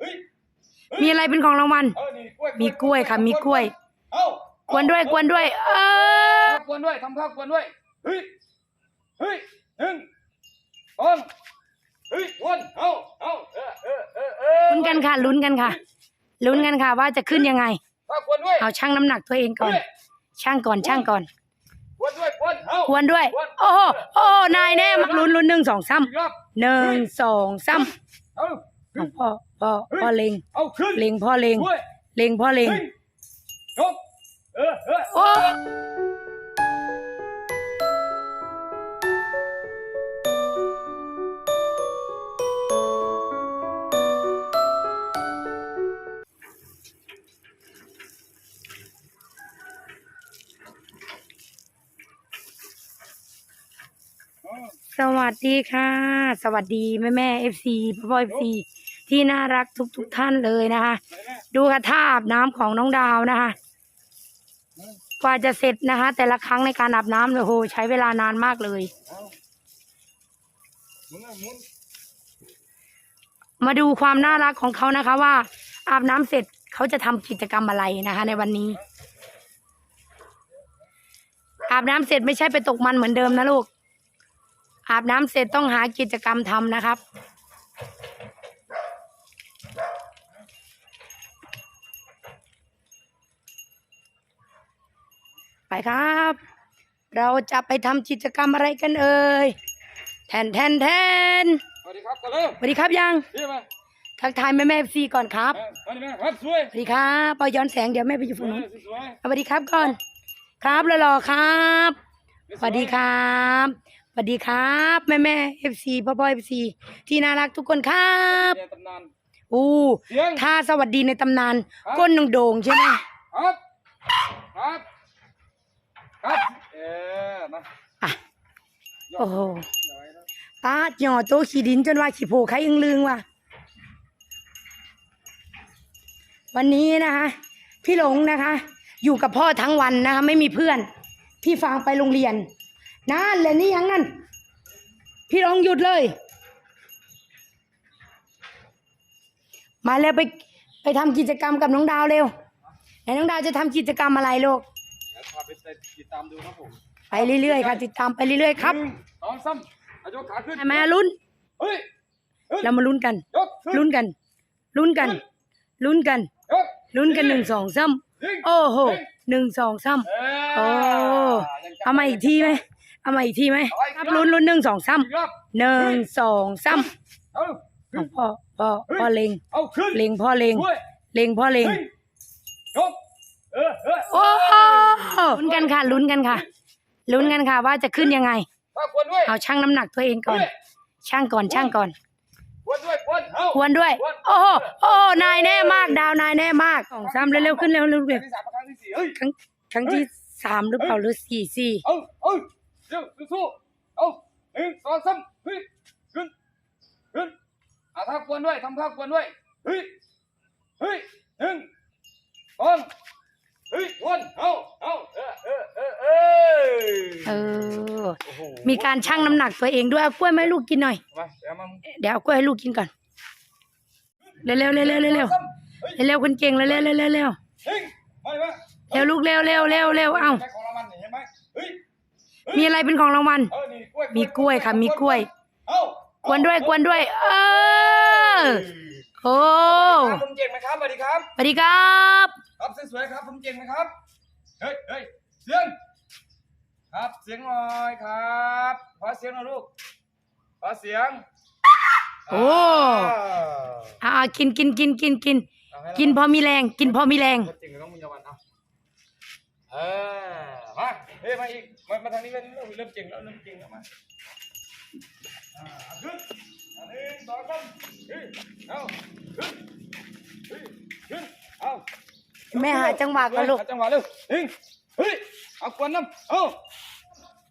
เฮ้ยมีอะไรเป็นของรางวัลเออนี่กล้วยมีกล้วยค่ะ มีกล้วยเอ้ากวนด้วย กวนด้วย เออกวนด้วยทำข้าวกวนด้วย เฮ้ย เฮ้ยหนึ่งสองเฮ้ยกวนเอาเอาเออเออเออเออลุ้นกันค่ะ ลุ้นกันค่ะ ลุ้นกันค่ะ ว่าจะขึ้นยังไงข้าวกวนด้วยเอาชั่งน้ำหนักตัวเองก่อน ช่างก่อน ช่างก่อนกวนด้วยกวนเอาควรด้วย โอ้โห โอ้โหนายแน่มาลุ้นลุ้นหนึ่งสองซ้อีกรอบำหนึ่งสองซ้เอาำ เอาพ่อพ่อพ่อเล็งเอาขึ้นเล็งพ่อเล็งกล้วยเล็งพ่อเล็งเฮ้ยยกเออเออโอ้สวัสดีค่ะ สวัสดีแม่แม่เอฟซีพ่อพ่อเอฟซี ที่น่ารักทุกๆท่านเลยนะคะ ดูค่ะท่าอาบน้ำของน้องดาวนะคะกว่าจะเสร็จนะคะ แต่ละครั้งในการอาบน้ำเนี่ยโหใช้เวลานานมากเลยมาหมุนมาดูความน่ารักของเขานะคะ ว่า อาบน้ำเสร็จเขาจะทำกิจกรรมอะไรนะคะ ในวันนี้ อาบน้ำเสร็จไม่ใช่ไปตกมันเหมือนเดิมนะลูกอาบน้ำเสร็จต้องหากิจกรรมทำนะครับ ไปครับ เราจะไปทำกิจกรรมอะไรกันเอ่ยแทนแทนแทนสวัสดีครับกันเลยสวัสดีครับยังพี่มาทักทายแม่แม่ซีก่อนครับเออมาดิแม่ครับสวยสวัสดีครับปอย้อนแสงเดี๋ยวแม่ไปอยู่ฝั่งนู้นสวยสวัสดีครับก่อน ครับรอๆครับสวัสดีครับสวัสดีครับแม่แม่เอฟซีพ่อพ่อเอฟซีที่น่ารักทุกคนครับเรียนตำนานอู้เสียงท่าสวัสดีในตำนานครับก้นโด่งๆใช่ไหมครับครับ ครับเออมาอะย่โอ้โหย่อยนะป้าหย่อโตะขี้ดินจนว่าขี้โผล่ใครอึงลึงว่ะ วันนี้นะคะ พี่หลงนะคะ อยู่กับพ่อทั้งวันนะคะไม่มีเพื่อน พี่ฟางไปโรงเรียนนั่นเลยนี่ยังนั่น พี่หลงหยุดเลย มาแล้วไปไปทำกิจกรรมกับน้องดาวเร็วไหนน้องดาวจะทำกิจกรรมอะไรลูกเดี๋ยวพา ไปติดตามดูครับผมไปเรื่อยๆค่ะติดตามไปเรื่อยๆครับหนึ่งสองสามเอายกขาขึ้นให้แม่ลุ้นเฮ้ยเฮ้ยเรามาลุ้นกันยกขึ้นลุ้นกันลุ้นกันลุ้นกันยกลุ้นกันหนึ่งสองซ้ยิงำโอ้โหหนึ่งสองซ้เอำโอ้ยังจำเอามาอีกทีไหมเอามาอีกทีไหมครับลุ้นลุ้นหนึ่งสองซ้อีกรอบำหนึ่งสองซ้เอาำเอาพ่อพ่อพ่อเล็งเอาขึ้นเล็งพ่อเล็งด้วยเล็งพ่อเล็งยิงยก เออเออโอ้ลุ้นกันค่ะ ลุ้นกันค่ะ ลุ้นกันค่ะ ว่าจะขึ้นยังไงถ้าควรด้วยเอาชั่งน้ำหนักตัวเองก่อนด้วยช่างก่อนช่างก่อนควรด้วยควรเอาควรด้วยโอ้โหโอ้โหนายแน่มาก ดาวนายแน่มากสองซ้ำเร็วๆขึ้นเร็วๆเร็วครั้งที่สามกับครั้งที่สี่เฮ้ยๆครั้งครั้งที่สามหรือเปล่าหรือสี่สี่เอาเอาเร็วสู้ๆเอาหนึ่งสองสามเฮ้ยขึ้นขึ้นอาท่าควรด้วยทำท่าควรด้วยเฮ้ยเฮ้ยหนึ่งสองเฮ้ยควรเอาเอาเออเออเออเออเออ โอ้โหมีการชั่งน้ำหนักตัวเองด้วยเอากล้วยมาให้ลูกกินหน่อย มาเดี๋ยวมาเดี๋ยวเอากล้วยให้ลูกกินก่อน เร็วๆเร็วๆเร็วๆเร็วๆเร็วเฮ้ยๆเร็วๆคนเก่งเร็วๆเร็วๆเร็วๆเร็วเฮ้ยมาเลยมาๆเร็วลูกเร็วเร็วเร็วเร็วเอ้าใช้ของรางวัลนี่เห็นไหมเฮ้ยมีอะไรเป็นของรางวัล เออนี่กล้วยมีกล้วยค่ะมีกล้วย เอากวนด้วยกวนด้วย เออ โอ้ ครับผมเก่งไหมครับสวัสดีครับ สวัสดีครับ ครับสวยๆครับผมเก่งไหมครับ เฮ้ยเฮ้ยเสียง ครับเสียงหน่อยครับขอเสียงหน่อยลูกขอเสียงโอ้ อ่ากินกินกินกินกิน เอาให้กินพอมีแรง กินพอมีแรงคนเก่งกับน้องมุญยวันเอาเออมาเฮ้ยมาอีกมามาทางนี้มาเริ่มเริ่มเก่งแล้วเริ่มเก่งแล้วมาอ่าเอาขึ้นอันหนึ่งสองสามเฮ้ยเอาขึ้นเฮ้ยขึ้นเอา แม่หาจังหวะก่อนลูก หาจังหวะเร็วเฮ้ยเฮ้ยเอากวนน้ำเอา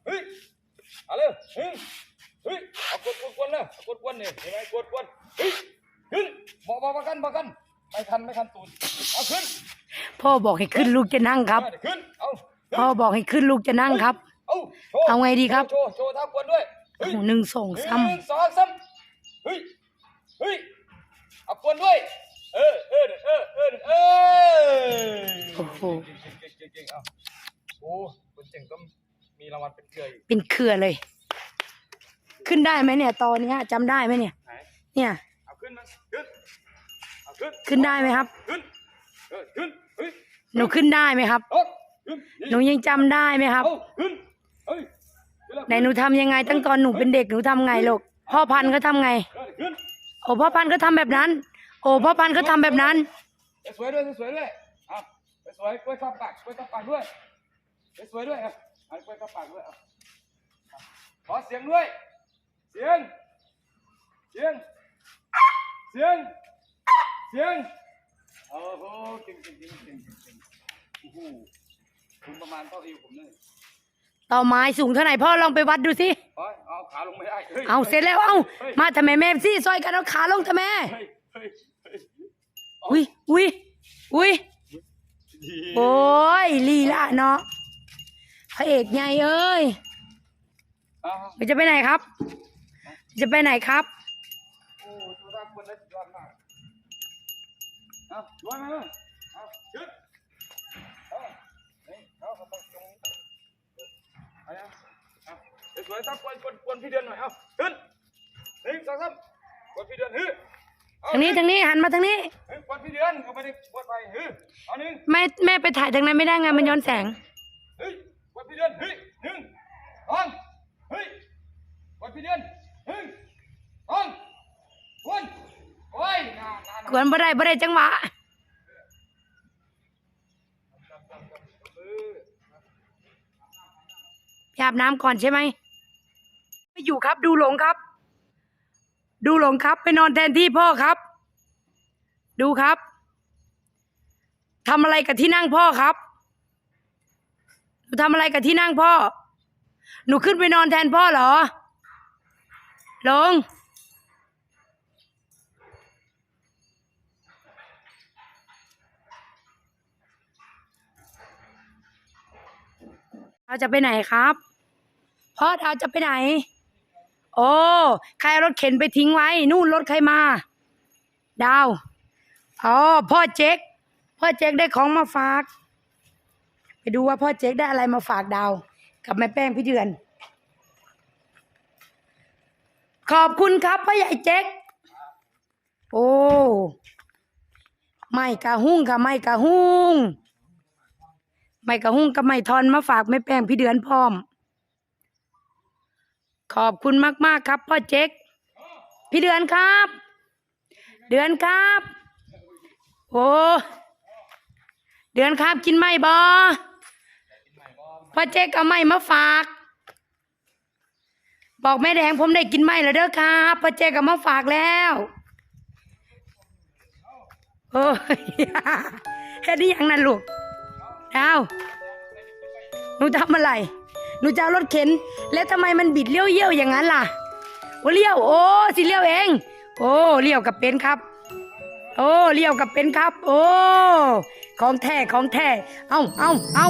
เฮ้ยเอาเร็วเฮ้ยเฮ้ยเอากวนกวนกวนเลยเอากวนกวนนี่เห็นไหมกวนกวนเฮ้ยขึ้นบอกบอกประกันประกันไม่ทันไม่ทันตูนเอาขึ้นพ่อบอกให้ขึ้นลูกจะนั่งครับเออขึ้นเอาพ่อบอกให้ขึ้นลูกจะนั่งครับ เอาโชว์เอาไงดีครับ โชว์โชว์ท่ากวนด้วยเฮ้ยหนึ่งสองหซ้นึ่งสองสามเฮ้ยเฮ้ยเอากวนด้วย เออเออเออเออเออโอ้โหเก่งเก่งเก่งเก่งเอาโอ้คนเก่งต้องมีรางวัลเป็นเกลืออีกเป็นเครือเลย ขึ้นได้ไหมเนี่ย ตอนเนี้ยจำได้ไหมเนี่ย ไหนเนี่ย เอาขึ้นมาขึ้นเอาขึ้นขึ้นได้ไหมครับ ขึ้นเออขึ้นเฮ้ยหนูขึ้นได้ไหมครับ เอาขึ้นหนูยังจำได้ไหมครับ เอาขึ้นเฮ้ยขึ้แล้วไหนหนูทำยังไงตั้งตอนหนูเป็นเด็กหนูทำไงลูกพ่อพันธุ์ก็ทำไงเออขึ้น โอ้พ่อพันธุ์ก็ทำแบบนั้น โอ้พ่อพันธุ์ก็ทำแบบนั้นสวยด้วยสวยด้วยเอสวยกล้วยข้าวปากกล้วยข้าวปากด้วยสวยด้วยเอาเอากล้วยข้าวปากด้วยเอาเอาขอเสียงด้วย เสียง เสียง เสียง เสียงโอ้โหเก่งเก่งเก่งเก่งเก่งโอ้โหคุณประมาณเท่าเอวผมเลยต่อไม้สูงเท่าไหร่พ่อลองไปวัดดูสิเอาขาลงไม่ได้ เอาเสร็จแล้ว เอามาทำไมแม่ซี่ซอยกันเอาขาลงทำไม อุ้ยอุ้ยอุ้ยโอ้ยลีละเนาะพระเอกไงเอ้ยจะไปไหนครับ จะไปไหนครับโอ้ตัวรักคนได้สุดยอดมากเอาลวนมาเลยเอาขึ้นเอาเฮ้ยเอาเขาต้องตรงนี้เอายังเอาเดี๋ยวสวยๆครับกวนกวนกวนพี่เดือนหน่อยเอาขึ้นหนึ่งสองสามกวนพี่เดือนฮึเอ ทางนี้ทางนี้หันมาทางนี้เฮ้ยกวนพี่เดือนเขาไม่ได้กวนไปฮึเอาหนึ่งแม่แม่ไปถ่ายทางนั้นไม่ได้ไงมันย้อนแสง เฮ้ยกวนพี่เดือนฮึหนึ่งสองเฮ้ยกวนพี่เดือนหนึ่งสองกวนโอ้ยนานนานกวนบ่ได้บ่ได้จังหวะไปอาบน้ำก่อนใช่ไหมไม่อยู่ครับดูหลงครับ ดูหลงครับ ไปนอนแทนที่พ่อครับ ดูครับทำอะไรกับที่นั่งพ่อครับหนูทำอะไรกับที่นั่งพ่อ หนูขึ้นไปนอนแทนพ่อเหรอหลง เราจะไปไหนครับ พ่อเราจะไปไหน โอ้ใครเอารถเข็นไปทิ้งไว้ นู่นรถใครมา ดาวอ๋อพ่อเจ๊กพ่อเจ๊กได้ของมาฝาก ไปดูว่าพ่อเจ๊กได้อะไรมาฝากดาว กับแม่แป้งพี่เดือน ขอบคุณครับพ่อใหญ่เจ๊กโอ้ไม่กะหุ้งค่ะไม่กะหุ้งไม่กะหุ้งกับไม่ทอนมาฝากแม่แป้งพี่เดือนพร้อม ขอบคุณมาก ๆ ครับ พ่อเจ๊กพี่เดือนครับ เดือนครับ โอ้เดือนครับกินไม่บอพ่อเจ๊กเอาไม่มาฝาก บอกแม่แดงผมได้กินไม่แล้วเด้อครับพ่อเจ๊กเอามาฝากแล้วโอ้ยแค่นี้ยังนั่นลูกดาวหนูทำอะไร หนูจะเอารถเข็น แล้วทำไมมันบิดเลี้ยวเยี่ยวอย่างนั้นล่ะโอ้เลี้ยว โอ้สิเลี้ยวเอง โอ้เลี้ยวกับเป็นครับ โอ้เลี้ยวกับเป็นครับ โอ้ของแท้ของแท้เอาเอาเอา